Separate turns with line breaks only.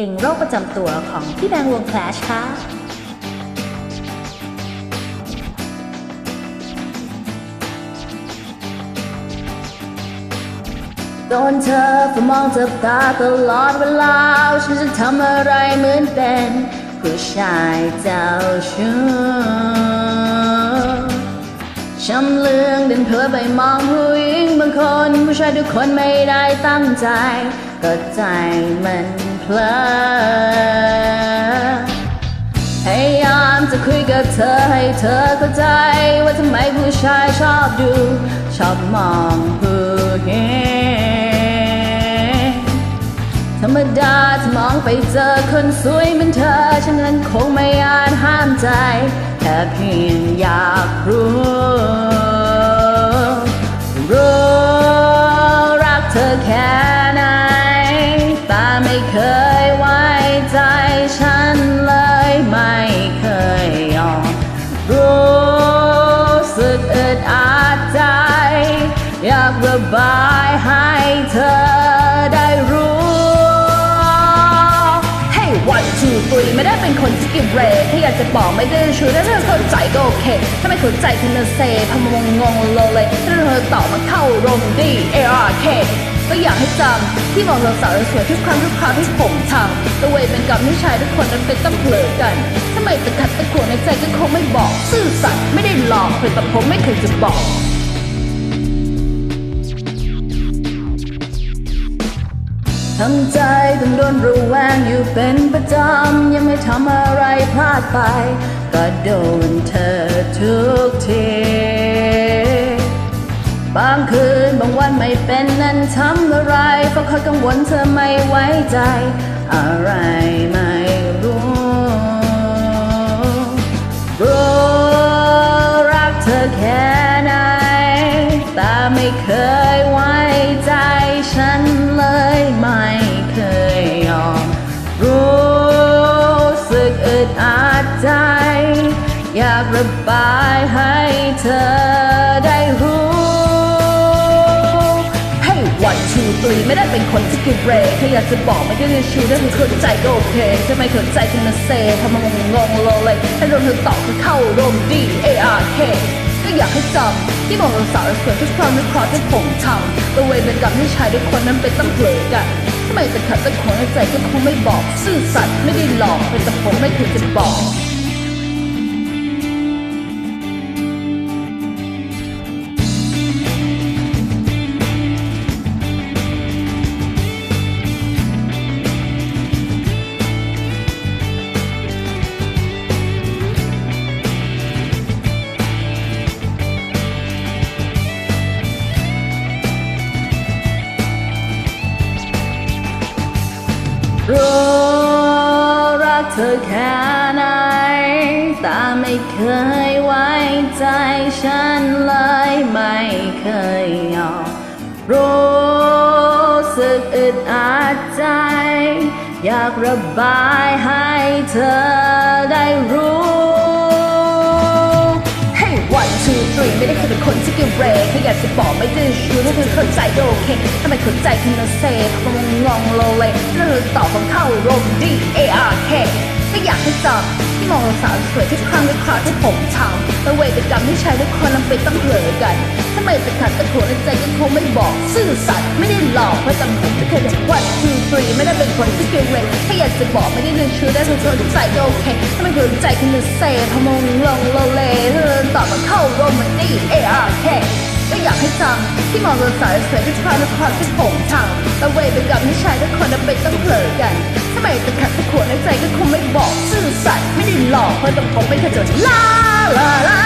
เพลงโรคประจำตัวของพี่แบงวงแคลชค่ะโดนเธอฝ่ามองจับตาตลอดเวลา ฉันจะทำอะไรเหมือนเป็นผู้ชายเจ้าชู้ช้ำเลืองเดินเพ้อไปมองผู้หญิงบางคน ผู้ชายทุกคนไม่ได้ตั้งใจก็ใจมัน ลอพยายามจะคุยกับเธอให้เธอเข้าใจ ว่าทำไมผู้ชายชอบดู ชอบมองผู้หญิงธรรมดาถ้ามองไปเจอคนสวยเหมือนเธอ ฉันนั้นคงไม่อาจห้ามใจแค่เพียงอยากรู้ one two three ไม่ได้เป็นคนสกิปเรย์แค่อยากจะบอกไม่ได้ชูถ้าเธอเข้าใจก็โอเค ถ้าไม่เข้าใจคือนเซพมงงงเลยถ้าเธอตอบมาเข้าลม D A R K ก็อยากให้จำที่มองเราสาวสวยทุกครั้งทุกคราวที่ผมทำตัวเวเป็นกับนิชายทุกคนนั้นเป็นต้องเผลอกันทำไมตะขัดตะขวงในใจก็คงไม่บอก ซื่อสัตย์ไม่ได้หลอกเพียงแต่ผมไม่เคยจะบอก ทั้งใจต้องโดนระแวงอยู่เป็นประจำ ยังไม่ทำอะไรพลาดไป ก็โดนเธอทุกทีบางคืนบางวันไม่เป็นนั้นทำอะไรเพราะคอยกังวลเธอไม่ไว้ใจ อะไรไม่ เธอได้รู้ ให้วันชูตรีไม่ได้เป็นคนที่กินเรย์แค่อยากจะบอกไม่ได้เรียนชูถ้าเธอเข้าใจก็โอเคถ้าไม่เข้าใจก็นะเซทำมางงงโลเลยถ้าโดนเธอตอบก็เข้าร่ม D A R K ก็อยากให้จำที่บอกเราสาวสวยทุกครั้งทุกคราวที่ผมทำตัวเวรเป็นกรรมที่ชายทุกคนนั้นเป็นต้องเผลอกันทำไมจะขัดจะขวางในใจก็คงไม่บอก ซื่อสัตย์ไม่ได้หลอกเป็นแต่ผมไม่เคยจะบอก รู้รักเธอแค่ไหนแต่ไม่เคยไว้ใจฉันเลยไม่เคยยอมรู้สึกอึดอัดใจ อยากระบายให้เธอได้รู้ให้วันชูตรีไม่ได้เคยเป็นคนที่เกเรแค่อยากจะบอกไม่ได้อชูถ้เธอเข้าใจโอ ใจคือนาเซ่พมงงโลเลยถ้าเธอตอบของเข้าร่ม D A R K ก็อยากให้จำที่มองเราสาวสวยทุกครั้งทุกคราวที่ผมทำแต่เวรกรรมที่ใชายทุกคนนั้นเป็นต้องเผลอกันทำไมตะขัดตะขวในใจก็คงไม่บอก ซื่อสัตย์ไม่ได้หลอกเพราะจำผมไม่เคยจะวันชูตรีไม่ได้เป็นคนที่เกเรย์แค่อยากจะบอกไม่ได้เรียนชื่อได้เธอเข้าใจก็โอเคถ้าไม่เข้าใจคือนาเซ่พมงลงโลเลเธอตอบมาเข้าร่ม D A R K ก็อยากให้จำที่มองเราสายสวยทุกครั้งทุกความที่ผมทำแต่เวไปกับนิชายทุกคนนั้นเป็นต้องเผลอกันทำไมตะขัดตะขวดในใจก็คงไม่บอกซื่อสัตย์ไม่ได้หลอกเพราะแต่ผมไม่เคยจะลาลาลา